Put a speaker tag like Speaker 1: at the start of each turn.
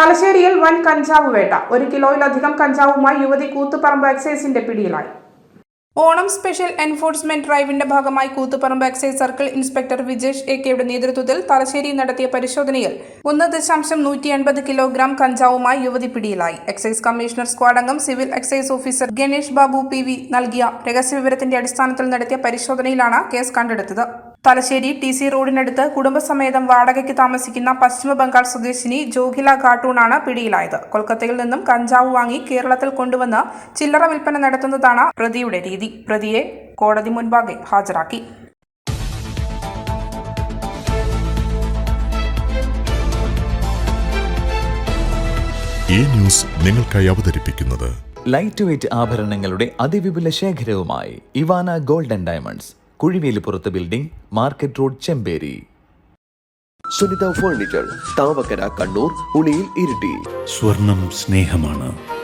Speaker 1: തലശ്ശേരിയിൽ വൻ കഞ്ചാവ് വേട്ട. ഒരു കിലോയിലധികം കഞ്ചാവുമായി യുവതി കൂത്തുപറമ്പ് എക്സൈസിന്റെ പിടിയിലായി. ഓണം സ്പെഷ്യൽ എൻഫോഴ്സ്മെന്റ് ഡ്രൈവിന്റെ ഭാഗമായി Koothuparamba excise circle inspector Vijesh A കെയുടെ നേതൃത്വത്തിൽ തലശ്ശേരി നടത്തിയ പരിശോധനയിൽ ഒന്ന് ദശാംശം നൂറ്റി എൺപത് കിലോഗ്രാം കഞ്ചാവുമായി യുവതി പിടിയിലായി. എക്സൈസ് കമ്മീഷണർ സ്ക്വാഡ് അംഗം civil excise officer Ganesh Babu P V നൽകിയ രഹസ്യവിവരത്തിന്റെ അടിസ്ഥാനത്തിൽ നടത്തിയ പരിശോധനയിലാണ് കേസ് കണ്ടെടുത്തത്. തലശ്ശേരി ടി സി റോഡിനടുത്ത് കുടുംബസമേതം വാടകയ്ക്ക് താമസിക്കുന്ന പശ്ചിമ ബംഗാൾ സ്വദേശിനി ജോഗില ഖാട്ടൂണാണ് പിടിയിലായത്. കൊൽക്കത്തയിൽ നിന്നും കഞ്ചാവ് വാങ്ങി കേരളത്തിൽ കൊണ്ടുവന്ന് ചില്ലറ വിൽപ്പന നടത്തുന്നതാണ് പ്രതിയുടെ രീതി. പ്രതിയെ കോടതി മുൻപാകെ ഹാജരാക്കി.
Speaker 2: ഈ ന്യൂസ് നിങ്ങൾക്കായി അവതരിപ്പിക്കുന്നത്
Speaker 3: ലൈറ്റ് വെയ്റ്റ് ആഭരണങ്ങളുടെ അതിവിപുല ശേഖരവുമായി Ivana golden diamonds. Kuzhivelippurath building market road Chemperi.
Speaker 4: Sunitha furniture Thavakkara Kannur Uliyil Iritty.
Speaker 5: സ്വർണം സ്നേഹമാണ്.